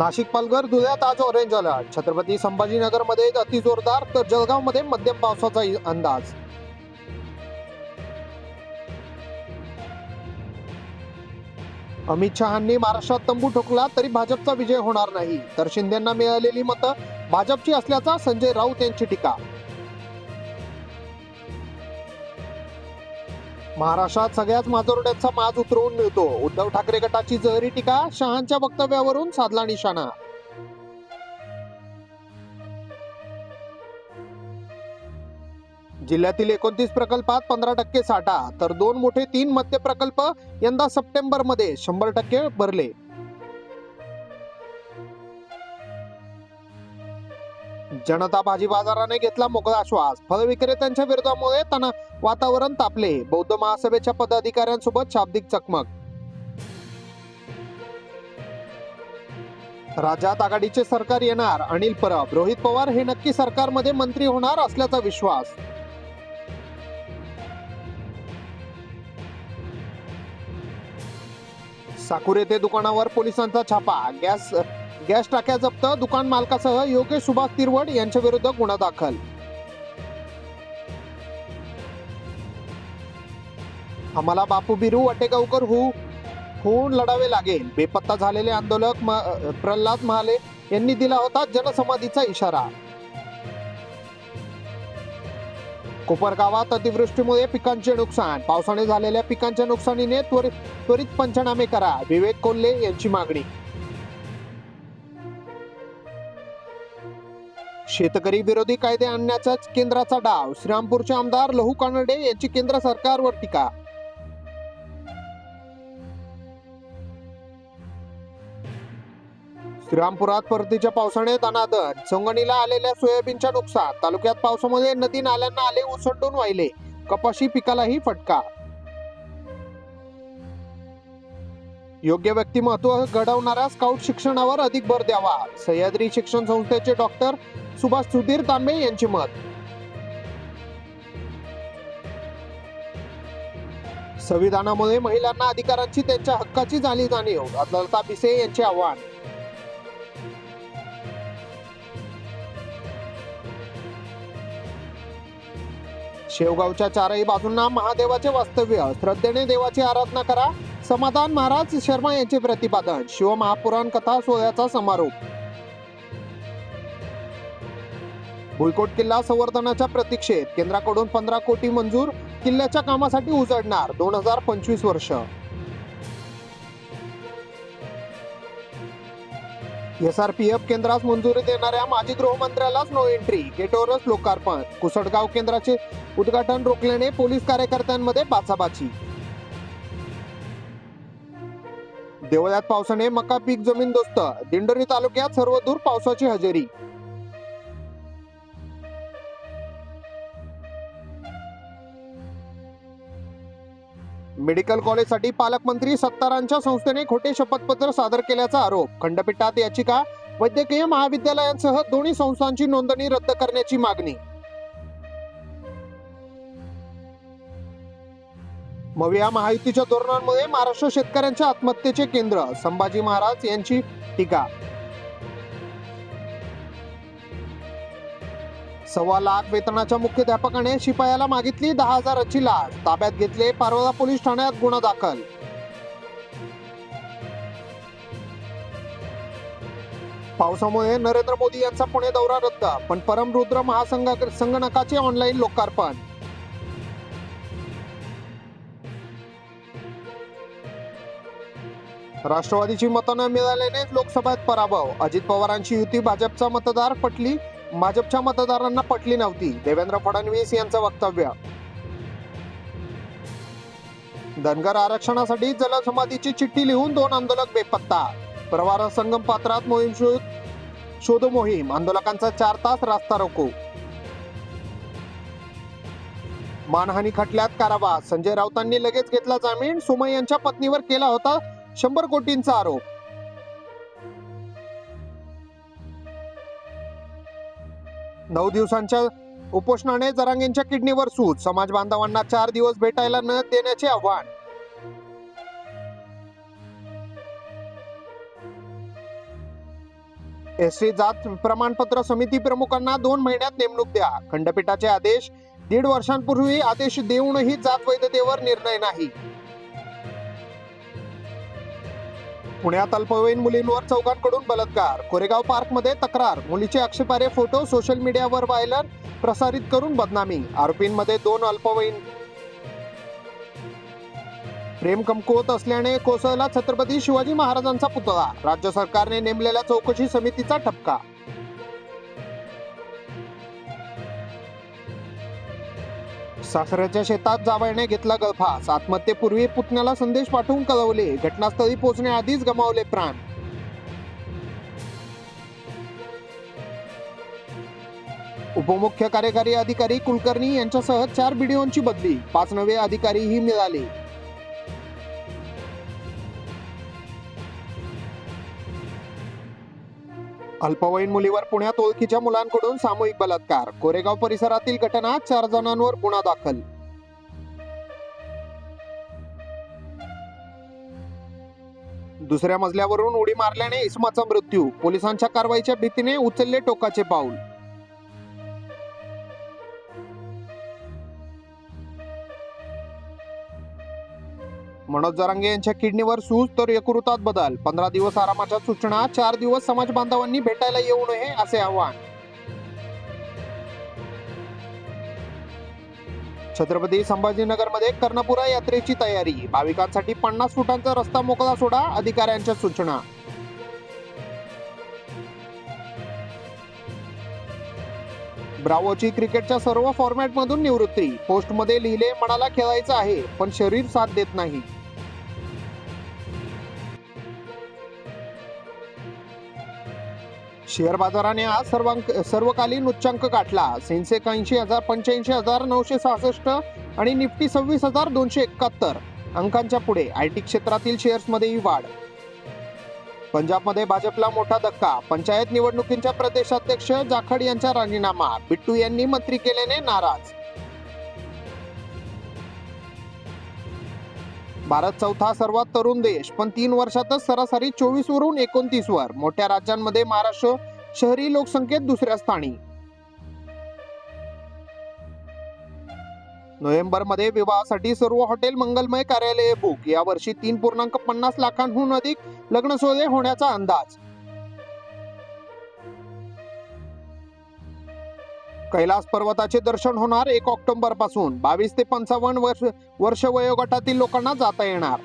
नाशिक पालघर धुळ्यात आज orange alert Chhatrapati संभाजीनगरमध्ये अति जोरदार तर जळगावमध्ये मध्यम पावसाचा अंदाज. अमित शहांनी महाराष्ट्रात तंबू ठोकला तरी भाजपचा विजय होणार नाही. तर शिंदेना मिळालेली मतं भाजपची असल्याचा संजय राऊत यांची टीका. महाराष्ट्रात सगळ्याच माजोरड्यांचा माज उतरवून मिळतो. उद्धव ठाकरे गटाची जहरी टीका शहांच्या वक्तव्यावरून साधला निशाणा. जिल्ह्यातील एकोणतीस प्रकल्पात पंधरा टक्के साठा तर दोन मोठे तीन मध्य प्रकल्प यंदा सप्टेंबरमध्ये शंभर टक्के भरले. जनता भाजी बाजाराने घेतला मोकळा श्वास. फळ विक्रेत्यांच्या विरोधामुळे त्यांना वातावरण तापले. बौद्ध महासभेच्या पदाधिकाऱ्यांसोबत शाब्दिक चकमक. राज्यात आघाडीचे सरकार येणार अनिल परब. रोहित पवार हे नक्की सरकारमध्ये मंत्री होणार असल्याचा विश्वास. साकूर येथे दुकानावर पोलिसांचा छापा. गॅस गॅस टाक्या जप्त दुकान मालकासह योगेश सुभाष तिरवड यांच्या विरुद्ध गुन्हा दाखल. आम्हाला बापू बिरू वटेगावकर हु होऊन लढावे लागेल. बेपत्ता झालेले आंदोलक म- प्रल्हाद महाले यांनी दिला होता जनसमाधीचा इशारा. कोपरगावात अतिवृष्टीमुळे पिकांचे नुकसान. पावसाने झालेल्या पिकांच्या नुकसानीने त्वरित त्वरित पंचनामे करा. विवेक कोल्हे यांची मागणी. शेतकरी विरोधी कायदे आणण्याचा केंद्राचा डाव. श्रीरामपूरचे आमदार लहू कानडे यांची केंद्र सरकारवर टीका. श्रीरामपुरात परतीच्या पावसाने दनादन संगणीला आलेल्या सोयाबीनच्या नुकसान. तालुक्यात पावसामध्ये नदी नाल्यांना आले ओसंडून वाहिले. कपाशी पिकालाही फटका. योग्य व्यक्तिमत्व घडवणाऱ्या स्काउट शिक्षणावर अधिक भर द्यावा. सह्याद्री शिक्षण संस्थेचे डॉक्टर सुभाष सुधीर तांबे यांचे मत. संविधानामुळे महिलांना अधिकारांची त्यांच्या हक्काची झाली जाणीव लता पिसे यांचे आव्हान. शेवगावच्या चारही बाजूंना महादेवाचे वास्तव्य श्रद्धेने देवाची आराधना करा. समाधान महाराज शर्मा यांचे प्रतिपादन शिवमहापुराण कथा सोहळ्याचा समारोप. भुईकोट किल्ला संवर्धनाच्या प्रतीक्षेत केंद्राकडून पंधरा कोटी मंजूर किल्ल्याच्या कामासाठी उजडणार दोन हजार पंचवीस वर्ष. एसआरपीएफ केंद्रास मंजुरी देणाऱ्या माजी गृहमंत्र्यालाच नो एंट्री गेटवरच लोकार्पण. कुसडगाव केंद्राचे उद्घाटन रोखल्याने पोलीस कार्यकर्त्यांमध्ये बाचाबाची. देवळ्यात पावसाने मका पीक जमीन दोस्त. दिंडोरी तालुक्यात सर्वदूर पावसाची हजेरी. मेडिकल कॉलेजसाठी पालकमंत्री सत्तारांच्या संस्थेने खोटे शपथपत्र सादर केल्याचा आरोप. खंडपीठात याचिका वैद्यकीय महाविद्यालयांसह दोन्ही संस्थांची नोंदणी रद्द करण्याची मागणी. मविया महायुतीच्या धोरणांमुळे महाराष्ट्र शेतकऱ्यांच्या आत्महत्येचे केंद्र संभाजी महाराज यांची टीका. सव्वा लाख वेतनाच्या मुख्याध्यापकाने शिपायाला मागितली दहा हजाराची लाच ताब्यात घेतले पारोदा पोलीस ठाण्यात गुन्हा दाखल. पावसामुळे नरेंद्र मोदी यांचा पुणे दौरा रद्द पण परमरुद्र महासंघ संगणकाचे ऑनलाईन लोकार्पण. राष्ट्रवादीची मतं न मिळाल्याने लोकसभेत पराभव. अजित पवारांची युती भाजपचा मतदार पटली भाजपच्या मतदारांना पटली नव्हती. देवेंद्र फडणवीस यांचं वक्तव्य. धनगर आरक्षणासाठी जलसमाधीची चिठ्ठी लिहून दोन आंदोलक बेपत्ता. प्रवार संगम पात्रात मोहीम शोध शोध मोहीम. आंदोलकांचा चार तास रास्ता रोको. मानहानी खटल्यात कारावास. संजय राऊतांनी लगेच घेतला जामीन. सुमय यांच्या पत्नीवर केला होता शंभर कोटींचा आरोप. नऊ दिवसांच्या उपोषणाने जरांगेंच्या किडनीवर सूज. समाज बांधवांना चार दिवस भेटायला न देण्याचे आव्हान. एसटी जात प्रमाणपत्र समिती प्रमुखांना दोन महिन्यात नेमणूक द्या. खंडपीठाचे आदेश दीड वर्षांपूर्वी आदेश देऊनही जात वैधतेवर निर्णय नाही. पुण्यात अल्पवयीन मुलींवर चौघांकडून बलात्कार. कोरेगाव पार्कमध्ये तक्रार. मुलीचे आक्षेपारे फोटो सोशल मीडियावर व्हायरल प्रसारित करून बदनामी. आरोपींमध्ये दोन अल्पवयीन. प्रेम कमकुवत असल्याने कोसळला छत्रपती शिवाजी महाराजांचा पुतळा. राज्य सरकारने नेमलेल्या चौकशी समितीचा ठपका. सासऱ्याच्या शेतात जावयाने घेतला गळफास आत्महत्येपूर्वी पुतण्याला संदेश पाठवून कळवले. घटनास्थळी पोहोचण्याआधीच गमावले प्राण. उपमुख्य कार्यकारी अधिकारी कुलकर्णी यांच्यासह चार बीडीओंची बदली. पाच नवे अधिकारीही मिळाले. अल्पवयीन मुलीवर पुण्यात ओळखीच्या मुलांकडून सामूहिक बलात्कार. कोरेगाव परिसरातील घटना चार जणांवर गुन्हा दाखल. दुसऱ्या मजल्यावरून उडी मारल्याने इस्माचा मृत्यू. पोलिसांच्या कारवाईच्या भीतीने उचलले टोकाचे पाऊल. मनोज जरांगे यांच्या किडनीवर सूज तर यकृतात बदल. पंधरा दिवस आरामाच्या सूचना चार दिवस समाज बांधवांनी भेटायला येऊ नये असे आवाहन. छत्रपती संभाजीनगरमध्ये कर्णपुरा यात्रेची तयारी. भाविकांसाठी पन्नास फुटांचा रस्ता मोकळा सोडा अधिकाऱ्यांच्या सूचना. ब्रावोची क्रिकेटच्या सर्व फॉर्मॅटमधून निवृत्ती. पोस्टमध्ये लिहिले मनाला खेळायचं आहे पण शरीर साथ देत नाही. शेअर बाजाराने आज सर्वांक सर्वकालीन उच्चांक गाठला. सेन्सेक ऐंशी हजार पंच्याऐंशी हजार नऊशे सहासष्ट आणि निफ्टी सव्वीस हजार दोनशे एकाहत्तर. अंकांच्या पुढे आय टी क्षेत्रातील शेअर्समध्येही वाढ. पंजाबमध्ये भाजपला मोठा धक्का. पंचायत निवडणुकींच्या प्रदेशाध्यक्ष जाखड यांचा राजीनामा. बिट्टू यांनी मंत्री केल्याने नाराज. भारत चौथा सर्वात तरुण देश पण तीन वर्षातच सरासरी चोवीस वरून एकोणतीस वर मोठ्या राज्यांमध्ये महाराष्ट्र शहरी लोकसंख्येत दुसऱ्या स्थानी. नोव्हेंबरमध्ये विवाहासाठी सर्व हॉटेल मंगलमय कार्यालये बुक या वर्षी तीन पूर्णांक पन्नास लाखांहून अधिक लग्न सोहळे होण्याचा अंदाज. कैलास पर्वताचे दर्शन होणार एक ऑक्टोबरपासून बावीस ते पंचावन्न वर्ष वर्ष वयोगटातील लोकांना जाता येणार.